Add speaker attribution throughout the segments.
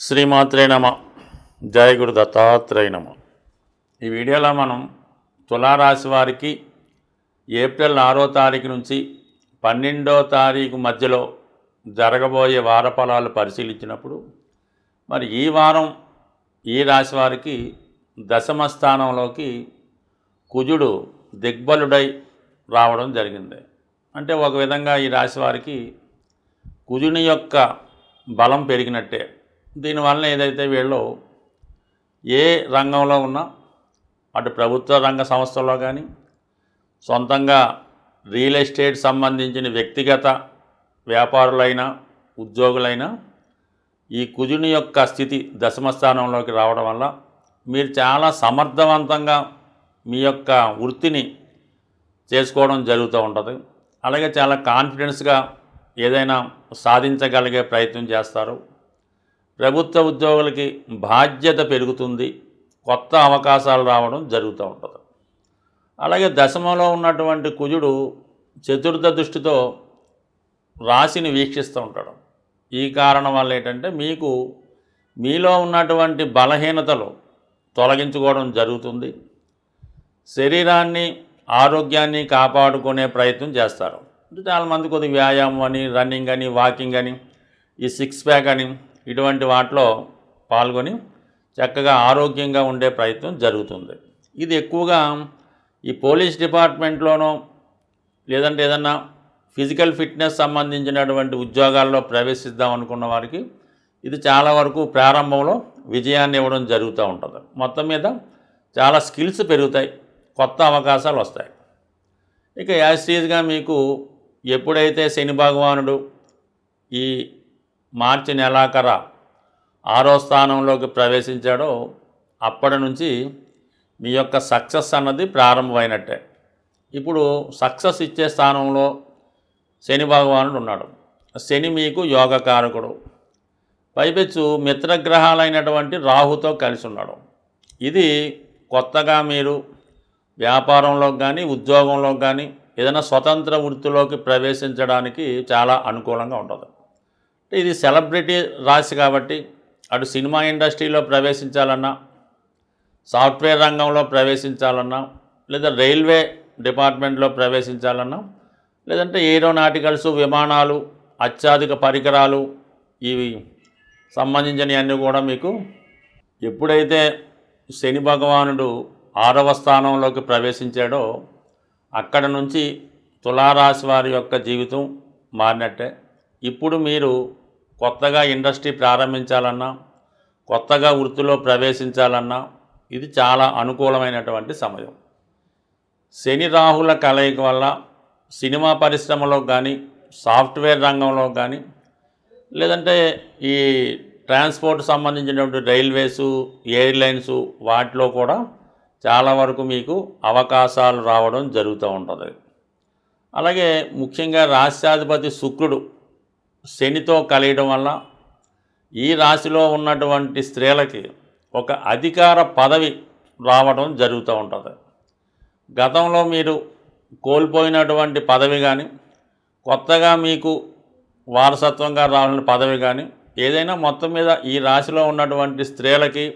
Speaker 1: శ్రీమాత్రే నమ. జయ గురు దత్తాత్రేయ నమ. ఈ వీడియోలో మనం తులారాశి వారికి ఏప్రిల్ ఆరో తారీఖు నుంచి పన్నెండో తారీఖు మధ్యలో జరగబోయే వార ఫలాలు పరిశీలించినప్పుడు మరి ఈ వారం ఈ రాశి వారికి దశమ స్థానంలోకి కుజుడు దిగ్బలుడై రావడం జరిగింది. అంటే ఒక విధంగా ఈ రాశి వారికి కుజుని యొక్క బలం పెరిగినట్టే దీనివల్ల ఏదైతే వీళ్ళు ఏ రంగంలో ఉన్నా అటు ప్రభుత్వ రంగ సంస్థల్లో కానీ సొంతంగా రియల్ ఎస్టేట్ సంబంధించిన వ్యక్తిగత వ్యాపారులైనా ఉద్యోగులైనా ఈ కుజుని యొక్క స్థితి దశమ స్థానంలోకి రావడం వల్ల మీరు చాలా సమర్థవంతంగా మీ యొక్క వృత్తిని చేసుకోవడం జరుగుతూ ఉంటుంది. అలాగే చాలా కాన్ఫిడెన్స్గా ఏదైనా సాధించగలిగే ప్రయత్నం చేస్తారు. ప్రభుత్వ ఉద్యోగులకి బాధ్యత పెరుగుతుంది కొత్త అవకాశాలు రావడం జరుగుతూ ఉంటుంది. అలాగే దశమంలో ఉన్నటువంటి కుజుడు చతుర్థ దృష్టితో రాశిని వీక్షిస్తూ ఉంటాడు. ఈ కారణం వల్ల ఏంటంటే మీకు మీలో ఉన్నటువంటి బలహీనతలు తొలగించుకోవడం జరుగుతుంది. శరీరాన్ని ఆరోగ్యాన్ని కాపాడుకునే ప్రయత్నం చేస్తారు. అంటే చాలామంది కొద్ది వ్యాయామం అని రన్నింగ్ అని వాకింగ్ అని ఈ సిక్స్ ప్యాక్ అని ఇటువంటి వాటిలో పాల్గొని చక్కగా ఆరోగ్యంగా ఉండే ప్రయత్నం జరుగుతుంది. ఇది ఎక్కువగా ఈ పోలీస్ డిపార్ట్మెంట్లోనో లేదంటే ఏదన్నా ఫిజికల్ ఫిట్నెస్ సంబంధించినటువంటి ఉద్యోగాల్లో ప్రవేశిద్దాం అనుకున్న వారికి ఇది చాలా వరకు ప్రారంభంలో విజయాన్ని ఇవ్వడం జరుగుతూ ఉంటుంది. మొత్తం మీద చాలా స్కిల్స్ పెరుగుతాయి కొత్త అవకాశాలు వస్తాయి. ఇక యాస్టీజ్గా మీకు ఎప్పుడైతే శని భగవానుడు ఈ మార్చి నెలాఖర ఆరో స్థానంలోకి ప్రవేశించాడో అప్పటి నుంచి మీ యొక్క సక్సెస్ అన్నది ప్రారంభమైనట్టే. ఇప్పుడు సక్సెస్ ఇచ్చే స్థానంలో శని భగవానుడు ఉన్నాడు. శని మీకు యోగకారకుడు. పైపెచ్చు మిత్రగ్రహాలైనటువంటి రాహుతో కలిసి ఉన్నాడు. ఇది కొత్తగా మీరు వ్యాపారంలో కానీ ఉద్యోగంలో కానీ ఏదైనా స్వతంత్ర వృత్తిలోకి ప్రవేశించడానికి చాలా అనుకూలంగా ఉంటుంది. ఇది సెలబ్రిటీ రాశి కాబట్టి అటు సినిమా ఇండస్ట్రీలో ప్రవేశించాలన్నా సాఫ్ట్వేర్ రంగంలో ప్రవేశించాలన్నా లేదా రైల్వే డిపార్ట్మెంట్లో ప్రవేశించాలన్నా లేదంటే ఏరోనాటికల్స్ విమానాలు అత్యాధిక పరికరాలు ఇవి సంబంధించినవన్నీ కూడా మీకు ఎప్పుడైతే శని భగవానుడు ఆరవ స్థానంలోకి ప్రవేశించాడో అక్కడ నుంచి తులారాశి వారి యొక్క జీవితం మారినట్టే. ఇప్పుడు మీరు కొత్తగా ఇండస్ట్రీ ప్రారంభించాలన్నా కొత్తగా వృత్తిలో ప్రవేశించాలన్నా ఇది చాలా అనుకూలమైనటువంటి సమయం. శని రాహుల కలయిక వల్ల సినిమా పరిశ్రమలో కానీ సాఫ్ట్వేర్ రంగంలో కానీ లేదంటే ఈ ట్రాన్స్పోర్ట్ సంబంధించినటువంటి రైల్వేసు ఎయిర్లైన్స్ వాటిలో కూడా చాలా వరకు మీకు అవకాశాలు రావడం జరుగుతూ ఉంటుంది. అలాగే ముఖ్యంగా రాష్ట్రాధిపతి శుక్రుడు శనితో కలియడం వల్ల ఈ రాశిలో ఉన్నటువంటి స్త్రీలకి ఒక అధికార పదవి రావడం జరుగుతూ ఉంటుంది. గతంలో మీరు కోల్పోయినటువంటి పదవి కానీ కొత్తగా మీకు వారసత్వంగా రావాలని పదవి కానీ ఏదైనా మొత్తం మీద ఈ రాశిలో ఉన్నటువంటి స్త్రీలకి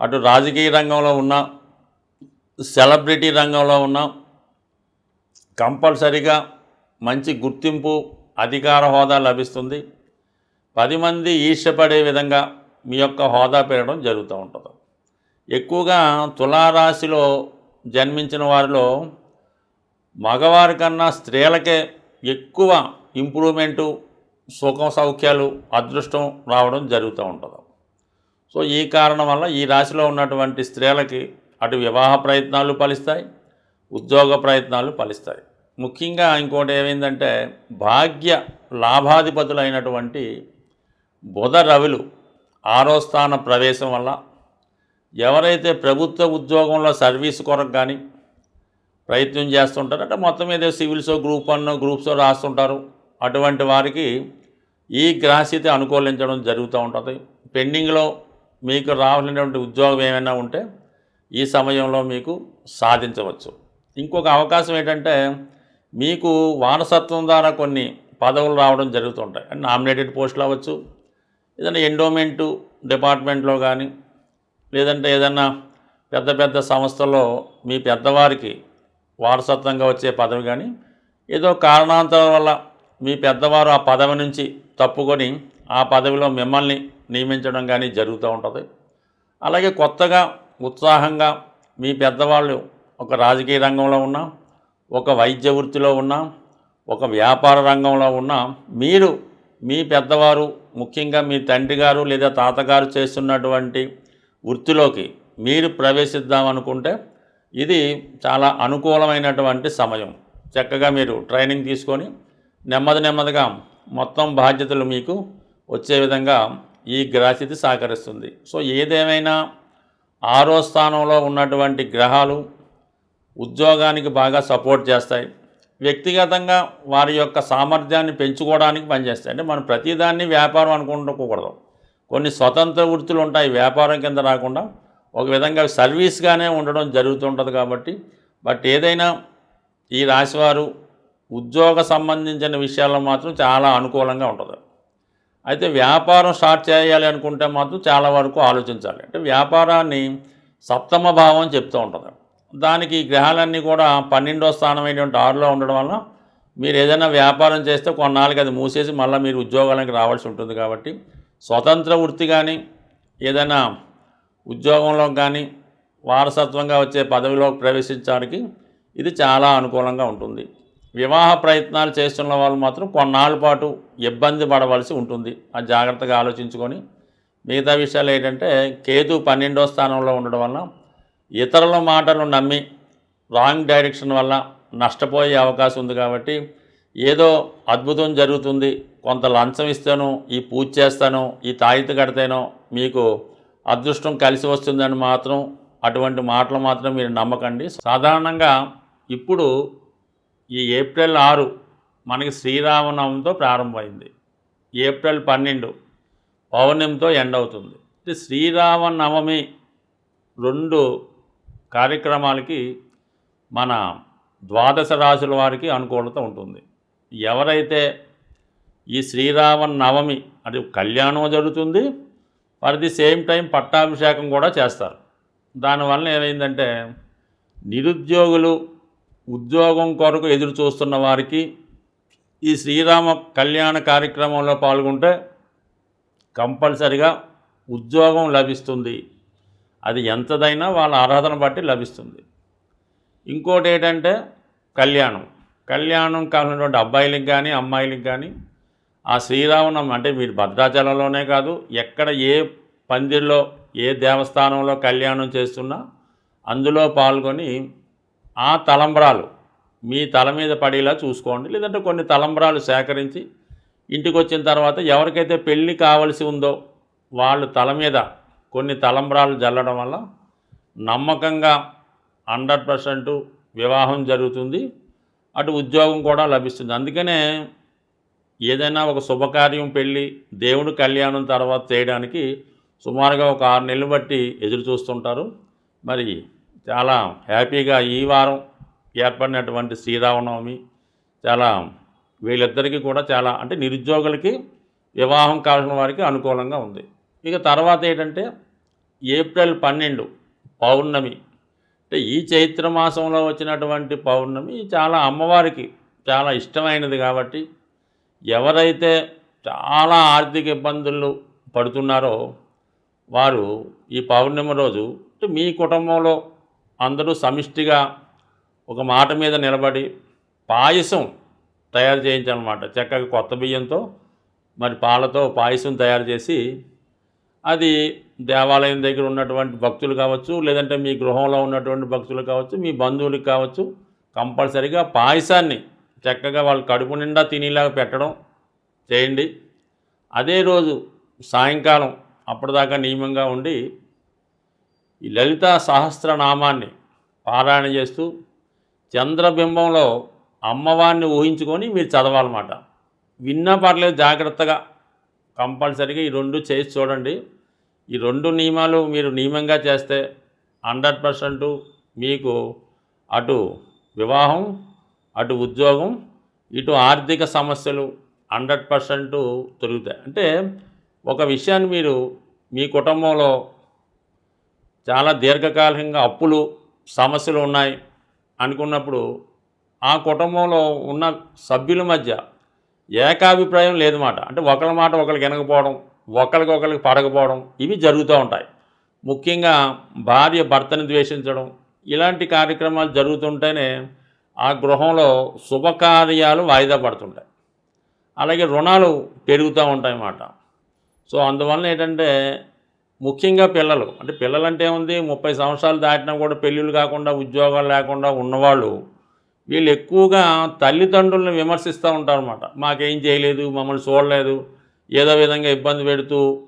Speaker 1: అటు రాజకీయ రంగంలో ఉన్న సెలబ్రిటీ రంగంలో ఉన్న కంపల్సరిగా మంచి గుర్తింపు అధికార హోదా లభిస్తుంది. పది మంది ఈర్ష్యపడే విధంగా మీ యొక్క హోదా పెరగడం జరుగుతూ ఉంటుంది. ఎక్కువగా తులారాశిలో జన్మించిన వారిలో మగవారి కన్నా స్త్రీలకే ఎక్కువ ఇంప్రూవ్మెంటు సుఖం సౌఖ్యాలు అదృష్టం రావడం జరుగుతూ ఉంటుంది. సో ఈ కారణం వల్ల ఈ రాశిలో ఉన్నటువంటి స్త్రీలకి అటు వివాహ ప్రయత్నాలు ఫలిస్తాయి ఉద్యోగ ప్రయత్నాలు ఫలిస్తాయి. ముఖ్యంగా ఇంకోటి ఏమైందంటే భాగ్య లాభాధిపతులైనటువంటి బుధ రవిలు ఆరో స్థాన ప్రవేశం వల్ల ఎవరైతే ప్రభుత్వ ఉద్యోగంలో సర్వీస్ కొరకు కానీ ప్రయత్నం చేస్తుంటారు అంటే మొత్తం మీద సివిల్స్ గ్రూప్ వన్ గ్రూప్స్ రాస్తుంటారు. అటువంటి వారికి ఈ గ్రాహ్యత అనుకూలించడం జరుగుతూ ఉంటుంది. పెండింగ్లో మీకు రావాల్సినటువంటి ఉద్యోగం ఏమైనా ఉంటే ఈ సమయంలో మీకు సాధించవచ్చు. ఇంకొక అవకాశం ఏంటంటే మీకు వారసత్వం ద్వారా కొన్ని పదవులు రావడం జరుగుతుంటాయి. నామినేటెడ్ పోస్టులు అవ్వచ్చు ఏదైనా ఎండోమెంటు డిపార్ట్మెంట్లో కానీ లేదంటే ఏదన్నా పెద్ద పెద్ద సంస్థల్లో మీ పెద్దవారికి వారసత్వంగా వచ్చే పదవి కానీ ఏదో కారణాంతరం వల్ల మీ పెద్దవారు ఆ పదవి నుంచి తప్పుకొని ఆ పదవిలో మిమ్మల్ని నియమించడం కానీ జరుగుతూ ఉంటుంది. అలాగే కొత్తగా ఉత్సాహంగా మీ పెద్దవాళ్ళు ఒక రాజకీయ రంగంలో ఉన్నా ఒక వైద్య వృత్తిలో ఉన్నా ఒక వ్యాపార రంగంలో ఉన్నా మీరు మీ పెద్దవారు ముఖ్యంగా మీ తండ్రి గారు లేదా తాతగారు చేస్తున్నటువంటి వృత్తిలోకి మీరు ప్రవేశిద్దామనుకుంటే ఇది చాలా అనుకూలమైనటువంటి సమయం. చక్కగా మీరు ట్రైనింగ్ తీసుకొని నెమ్మది నెమ్మదిగా మొత్తం బాధ్యతలు మీకు వచ్చే విధంగా ఈ గ్రహస్థితి సహకరిస్తుంది. సో ఏదేమైనా ఆరో స్థానంలో ఉన్నటువంటి గ్రహాలు ఉద్యోగానికి బాగా సపోర్ట్ చేస్తాయి. వ్యక్తిగతంగా వారి యొక్క సామర్థ్యాన్ని పెంచుకోవడానికి పనిచేస్తాయి. అంటే మనం ప్రతిదాన్ని వ్యాపారం అనుకుంటుకోకూడదు కొన్ని స్వతంత్ర వృత్తులు ఉంటాయి. వ్యాపారం కింద రాకుండా ఒక విధంగా సర్వీస్గానే ఉండడం జరుగుతుంటుంది కాబట్టి. బట్ ఏదైనా ఈ రాశివారు ఉద్యోగ సంబంధించిన విషయాల్లో మాత్రం చాలా అనుకూలంగా ఉంటుంది. అయితే వ్యాపారం స్టార్ట్ చేయాలి అనుకుంటే మాత్రం చాలా వరకు ఆలోచించాలి. అంటే వ్యాపారాన్ని సప్తమ భావం చెప్తూ ఉంటుంది. దానికి గ్రహాలన్నీ కూడా పన్నెండో స్థానమైనటువంటి ఆరులో ఉండడం వల్ల మీరు ఏదైనా వ్యాపారం చేస్తే కొన్నాళ్ళకి అది మూసేసి మళ్ళీ మీరు ఉద్యోగానికి రావాల్సి ఉంటుంది కాబట్టి స్వతంత్ర వృత్తి కానీ ఏదైనా ఉద్యోగంలో కానీ వారసత్వంగా వచ్చే పదవిలోకి ప్రవేశించడానికి ఇది చాలా అనుకూలంగా ఉంటుంది. వివాహ ప్రయత్నాలు చేస్తున్న వాళ్ళు మాత్రం కొన్నాళ్ళ పాటు ఇబ్బంది పడవలసి ఉంటుంది. అది జాగ్రత్తగా ఆలోచించుకొని మిగతా విషయాలు ఏంటంటే కేతు పన్నెండో స్థానంలో ఉండడం వల్ల ఇతరుల మాటలు నమ్మి రాంగ్ డైరెక్షన్ వల్ల నష్టపోయే అవకాశం ఉంది కాబట్టి ఏదో అద్భుతం జరుగుతుంది కొంత లంచం ఇస్తాను ఈ పూజ చేస్తాను ఈ తాయిత కడితేనో మీకు అదృష్టం కలిసి వస్తుందని మాత్రం అటువంటి మాటలు మాత్రం మీరు నమ్మకండి. సాధారణంగా ఇప్పుడు ఈ ఏప్రిల్ ఆరు మనకి శ్రీరామనవమితో ప్రారంభమైంది. ఏప్రిల్ పన్నెండు పౌర్ణమితో ఎండ్ అవుతుంది. శ్రీరామనవమి రెండు కార్యక్రమాలకి మన ద్వాదశ రాశుల వారికి అనుకూలత ఉంటుంది. ఎవరైతే ఈ శ్రీరామ నవమి అది కళ్యాణం జరుగుతుంది వారి ది సేమ్ టైం పట్టాభిషేకం కూడా చేస్తారు. దానివల్ల ఏమైందంటే నిరుద్యోగులు ఉద్యోగం కొరకు ఎదురు చూస్తున్న వారికి ఈ శ్రీరామ కళ్యాణ కార్యక్రమంలో పాల్గొంటే కంపల్సరిగా ఉద్యోగం లభిస్తుంది. అది ఎంతదైనా వాళ్ళ ఆరాధన బట్టి లభిస్తుంది. ఇంకోటి ఏంటంటే కళ్యాణం. కళ్యాణం కావాలన్నటువంటి అబ్బాయిలకు కానీ అమ్మాయిలకు కానీ ఆ శ్రీరామనం అంటే మీరు భద్రాచలంలోనే కాదు ఎక్కడ ఏ పందిర్లో ఏ దేవస్థానంలో కళ్యాణం చేస్తున్నా అందులో పాల్గొని ఆ తలంబ్రాలు మీ తల మీద పడేలా చూసుకోండి. లేదంటే కొన్ని తలంబ్రాలు సేకరించి ఇంటికి వచ్చిన తర్వాత ఎవరికైతే పెళ్ళి కావలసి ఉందో వాళ్ళు తల మీద కొన్ని తలంబ్రాలు జల్లడం వల్ల నమ్మకంగా హండ్రెడ్ పర్సెంట్ వివాహం జరుగుతుంది. అటు ఉద్యోగం కూడా లభిస్తుంది. అందుకనే ఏదైనా ఒక శుభకార్యం పెళ్ళి దేవుడి కళ్యాణం తర్వాత చేయడానికి సుమారుగా ఒక ఆరు నెలలు బట్టి ఎదురు చూస్తుంటారు. మరి చాలా హ్యాపీగా ఈ వారం ఏర్పడినటువంటి శ్రీరామనవమి చాలా వీళ్ళిద్దరికీ కూడా చాలా అంటే నిరుద్యోగులకి వివాహం కావాల్సిన వారికి అనుకూలంగా ఉంది. ఇక తర్వాత ఏంటంటే ఏప్రిల్ పన్నెండు పౌర్ణమి. అంటే ఈ చైత్ర మాసంలో వచ్చినటువంటి పౌర్ణమి చాలా అమ్మవారికి చాలా ఇష్టమైనది కాబట్టి ఎవరైతే చాలా ఆర్థిక ఇబ్బందులు పడుతున్నారో వారు ఈ పౌర్ణమి రోజు అంటే మీ కుటుంబంలో అందరూ సమిష్టిగా ఒక మాట మీద నిలబడి పాయసం తయారు చేయించాలన్నమాట. చక్కగా కొత్త బియ్యంతో మరి పాలతో పాయసం తయారు చేసి అది దేవాలయం దగ్గర ఉన్నటువంటి భక్తులు కావచ్చు లేదంటే మీ గృహంలో ఉన్నటువంటి భక్తులు కావచ్చు మీ బంధువులకు కావచ్చు కంపల్సరిగా పాయసాన్ని చక్కగా వాళ్ళు కడుపు నిండా తినేలాగా పెట్టడం చేయండి. అదే రోజు సాయంకాలం అప్పటిదాకా నియమంగా ఉండి ఈ లలిత సహస్రనామాన్ని పారాయణ చేస్తూ చంద్రబింబంలో అమ్మవారిని ఊహించుకొని మీరు చదవాలన్నమాట. విన్నా పర్లేదు జాగ్రత్తగా. కంపల్సరీగా ఈ రెండు చేసి చూడండి. ఈ రెండు నియమాలు మీరు నియమంగా చేస్తే హండ్రెడ్ పర్సెంట్ మీకు అటు వివాహం అటు ఉద్యోగం ఇటు ఆర్థిక సమస్యలు హండ్రెడ్ పర్సెంట్ తొలుగుతాయి. అంటే ఒక విషయాన్ని మీరు మీ కుటుంబంలో చాలా దీర్ఘకాలికంగా అప్పులు సమస్యలు ఉన్నాయి అనుకున్నప్పుడు ఆ కుటుంబంలో ఉన్న సభ్యుల మధ్య ఏకాభిప్రాయం లేదన్నమాట. అంటే ఒకరి మాట ఒకరికి వినకపోవడం ఒకరికొకరికి పడకపోవడం ఇవి జరుగుతూ ఉంటాయి. ముఖ్యంగా భార్య భర్తని ద్వేషించడం ఇలాంటి కార్యక్రమాలు జరుగుతుంటేనే ఆ గృహంలో శుభకార్యాలు వాయిదా పడుతుంటాయి. అలాగే రుణాలు పెరుగుతూ ఉంటాయి అన్నమాట సో అందువల్ల ఏంటంటే ముఖ్యంగా పిల్లలు అంటే పిల్లలంటే ఉంది ముప్పై సంవత్సరాలు దాటినా కూడా పెళ్ళిళ్ళు కాకుండా ఉద్యోగాలు లేకుండా ఉన్నవాళ్ళు వీళ్ళు ఎక్కువగా తల్లిదండ్రులను విమర్శిస్తూ ఉంటారు అనమాట మాకేం చేయలేదు మమ్మల్ని చూడలేదు ఏదో విధంగా ఇబ్బంది పెడుతూ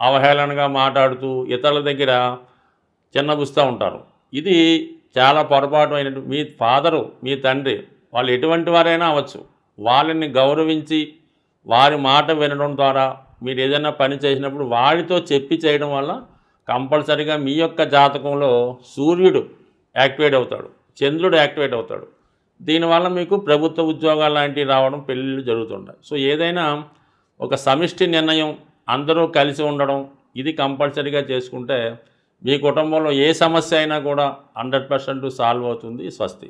Speaker 1: అవహేళనగా మాట్లాడుతూ ఇతరుల దగ్గర చిన్నబుస్తూ ఉంటారు. ఇది చాలా పొరపాటు అయినట్టు మీ ఫాదరు మీ తండ్రి వాళ్ళు ఎటువంటి వారైనా అవ్వచ్చు. వాళ్ళని గౌరవించి వారి మాట వినడం ద్వారా మీరు ఏదైనా పని చేసినప్పుడు వారితో చెప్పి చేయడం వల్ల కంపల్సరిగా మీ యొక్క జాతకంలో సూర్యుడు యాక్టివేట్ అవుతాడు చంద్రుడు యాక్టివేట్ అవుతాడు. దీనివల్ల మీకు ప్రభుత్వ ఉద్యోగాలు లాంటివి రావడం పెళ్ళిళ్ళు జరుగుతుంటాయి. సో ఏదైనా ఒక సమిష్టి నిర్ణయం అందరూ కలిసి ఉండడం ఇది కంపల్సరీగా చేసుకుంటే మీ కుటుంబంలో ఏ సమస్య అయినా కూడా హండ్రెడ్ పర్సెంట్ సాల్వ్ అవుతుంది స్వస్తి.